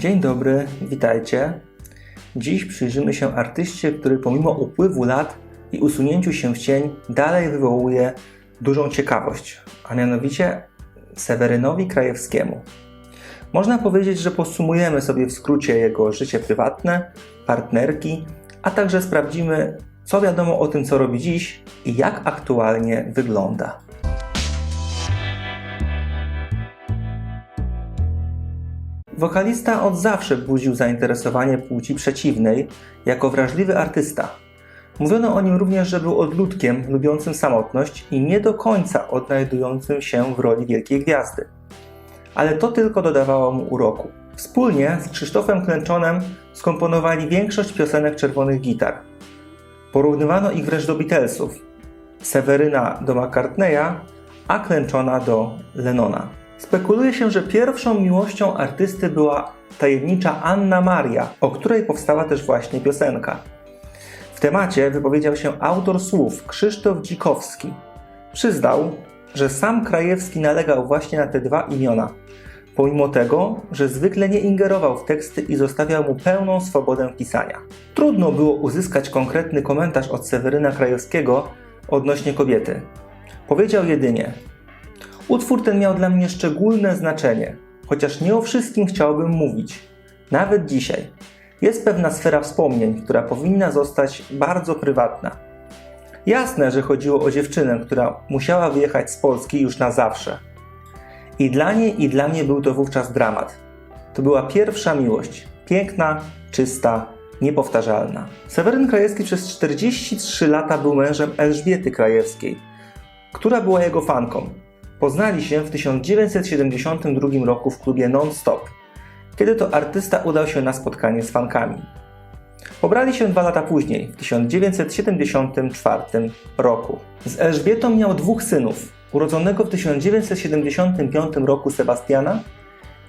Dzień dobry, witajcie. Dziś przyjrzymy się artyście, który pomimo upływu lat i usunięciu się w cień dalej wywołuje dużą ciekawość, a mianowicie Sewerynowi Krajewskiemu. Można powiedzieć, że podsumujemy sobie w skrócie jego życie prywatne, partnerki, a także sprawdzimy, co wiadomo o tym, co robi dziś i jak aktualnie wygląda. Wokalista od zawsze budził zainteresowanie płci przeciwnej jako wrażliwy artysta. Mówiono o nim również, że był odludkiem lubiącym samotność i nie do końca odnajdującym się w roli wielkiej gwiazdy. Ale to tylko dodawało mu uroku. Wspólnie z Krzysztofem Klęczonem skomponowali większość piosenek Czerwonych Gitar. Porównywano ich wręcz do Beatlesów. Seweryna do McCartneya, a Klęczona do Lennona. Spekuluje się, że pierwszą miłością artysty była tajemnicza Anna Maria, o której powstała też właśnie piosenka. W temacie wypowiedział się autor słów Krzysztof Dzikowski. Przyznał, że sam Krajewski nalegał właśnie na te dwa imiona, pomimo tego, że zwykle nie ingerował w teksty i zostawiał mu pełną swobodę pisania. Trudno było uzyskać konkretny komentarz od Seweryna Krajewskiego odnośnie kobiety. Powiedział jedynie: Utwór ten miał dla mnie szczególne znaczenie, chociaż nie o wszystkim chciałbym mówić. Nawet dzisiaj. Jest pewna sfera wspomnień, która powinna zostać bardzo prywatna. Jasne, że chodziło o dziewczynę, która musiała wyjechać z Polski już na zawsze. I dla niej, i dla mnie był to wówczas dramat. To była pierwsza miłość. Piękna, czysta, niepowtarzalna. Seweryn Krajewski przez 43 lata był mężem Elżbiety Krajewskiej, która była jego fanką. Poznali się w 1972 roku w klubie Non-Stop, kiedy to artysta udał się na spotkanie z fankami. Pobrali się dwa lata później, w 1974 roku. Z Elżbietą miał dwóch synów, urodzonego w 1975 roku Sebastiana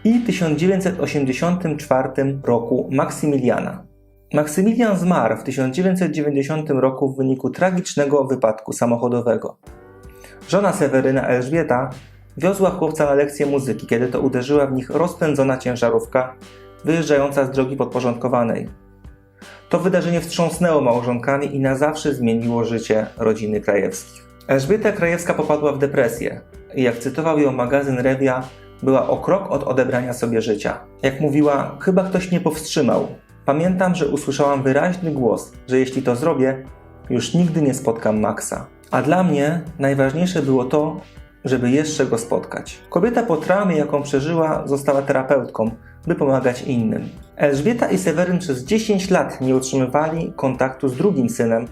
i 1984 roku Maksymiliana. Maksymilian zmarł w 1990 roku w wyniku tragicznego wypadku samochodowego. Żona Seweryna Elżbieta wiozła chłopca na lekcję muzyki, kiedy to uderzyła w nich rozpędzona ciężarówka wyjeżdżająca z drogi podporządkowanej. To wydarzenie wstrząsnęło małżonkami i na zawsze zmieniło życie rodziny Krajewskich. Elżbieta Krajewska popadła w depresję i jak cytował ją magazyn Rewia, była o krok od odebrania sobie życia. Jak mówiła, chyba ktoś mnie powstrzymał. Pamiętam, że usłyszałam wyraźny głos, że jeśli to zrobię, już nigdy nie spotkam Maxa. A dla mnie najważniejsze było to, żeby jeszcze go spotkać. Kobieta po traumie, jaką przeżyła, została terapeutką, by pomagać innym. Elżbieta i Seweryn przez 10 lat nie utrzymywali kontaktu z drugim synem,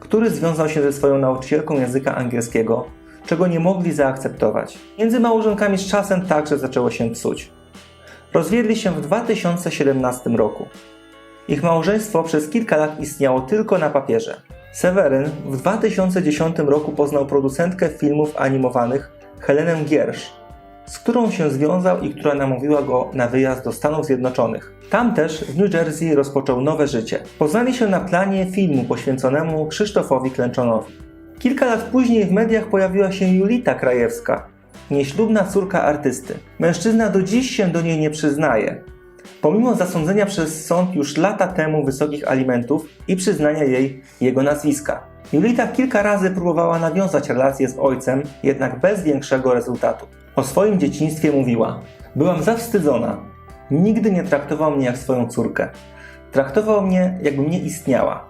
który związał się ze swoją nauczycielką języka angielskiego, czego nie mogli zaakceptować. Między małżonkami z czasem także zaczęło się psuć. Rozwiedli się w 2017 roku. Ich małżeństwo przez kilka lat istniało tylko na papierze. Seweryn w 2010 roku poznał producentkę filmów animowanych Helenę Giersz, z którą się związał i która namówiła go na wyjazd do Stanów Zjednoczonych. Tam też w New Jersey rozpoczął nowe życie. Poznali się na planie filmu poświęconemu Krzysztofowi Klęczonowi. Kilka lat później w mediach pojawiła się Julita Krajewska, nieślubna córka artysty. Mężczyzna do dziś się do niej nie przyznaje, pomimo zasądzenia przez sąd już lata temu wysokich alimentów i przyznania jej jego nazwiska. Julita kilka razy próbowała nawiązać relacje z ojcem, jednak bez większego rezultatu. O swoim dzieciństwie mówiła: Byłam zawstydzona. Nigdy nie traktował mnie jak swoją córkę. Traktował mnie, jakbym nie istniała.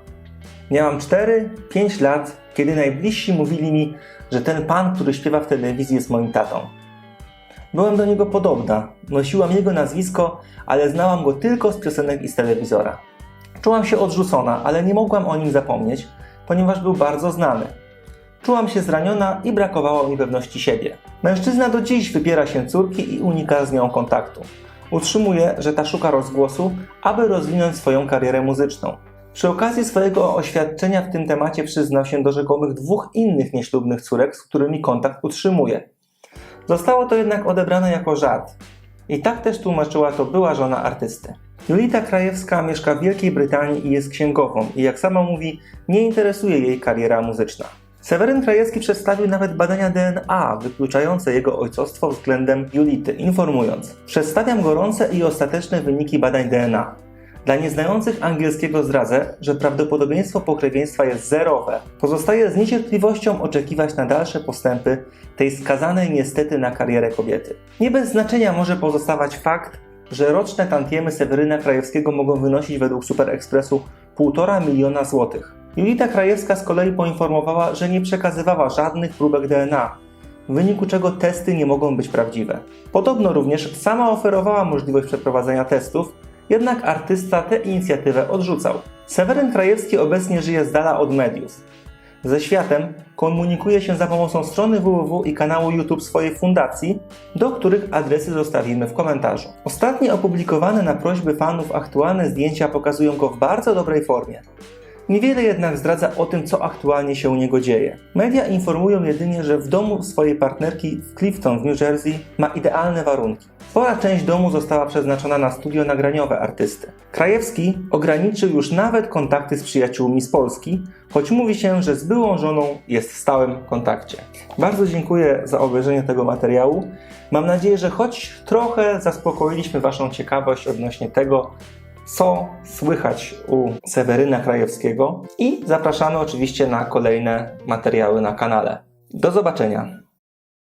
Miałam 4-5 lat, kiedy najbliżsi mówili mi, że ten pan, który śpiewa w telewizji, jest moim tatą. Byłam do niego podobna, nosiłam jego nazwisko, ale znałam go tylko z piosenek i z telewizora. Czułam się odrzucona, ale nie mogłam o nim zapomnieć, ponieważ był bardzo znany. Czułam się zraniona i brakowało mi pewności siebie. Mężczyzna do dziś wypiera się córki i unika z nią kontaktu. Utrzymuje, że ta szuka rozgłosu, aby rozwinąć swoją karierę muzyczną. Przy okazji swojego oświadczenia w tym temacie przyznał się do rzekomych dwóch innych nieślubnych córek, z którymi kontakt utrzymuje. Zostało to jednak odebrane jako żart. I tak też tłumaczyła to była żona artysty. Julita Krajewska mieszka w Wielkiej Brytanii i jest księgową i jak sama mówi, nie interesuje jej kariera muzyczna. Seweryn Krajewski przedstawił nawet badania DNA wykluczające jego ojcostwo względem Julity, informując: Przedstawiam gorące i ostateczne wyniki badań DNA. Dla nieznających angielskiego zdradzę, że prawdopodobieństwo pokrewieństwa jest zerowe. Pozostaje z niecierpliwością oczekiwać na dalsze postępy tej skazanej niestety na karierę kobiety. Nie bez znaczenia może pozostawać fakt, że roczne tantiemy Seweryna Krajewskiego mogą wynosić według Super Expressu 1,5 miliona złotych. Julita Krajewska z kolei poinformowała, że nie przekazywała żadnych próbek DNA, w wyniku czego testy nie mogą być prawdziwe. Podobno również sama oferowała możliwość przeprowadzenia testów, jednak artysta tę inicjatywę odrzucał. Seweryn Krajewski obecnie żyje z dala od mediów. Ze światem komunikuje się za pomocą strony www i kanału YouTube swojej fundacji, do których adresy zostawimy w komentarzu. Ostatnie opublikowane na prośby fanów aktualne zdjęcia pokazują go w bardzo dobrej formie. Niewiele jednak zdradza o tym, co aktualnie się u niego dzieje. Media informują jedynie, że w domu swojej partnerki w Clifton w New Jersey ma idealne warunki. Spora część domu została przeznaczona na studio nagraniowe artysty. Krajewski ograniczył już nawet kontakty z przyjaciółmi z Polski, choć mówi się, że z byłą żoną jest w stałym kontakcie. Bardzo dziękuję za obejrzenie tego materiału. Mam nadzieję, że choć trochę zaspokoiliśmy Waszą ciekawość odnośnie tego, co słychać u Seweryna Krajewskiego i zapraszamy oczywiście na kolejne materiały na kanale. Do zobaczenia.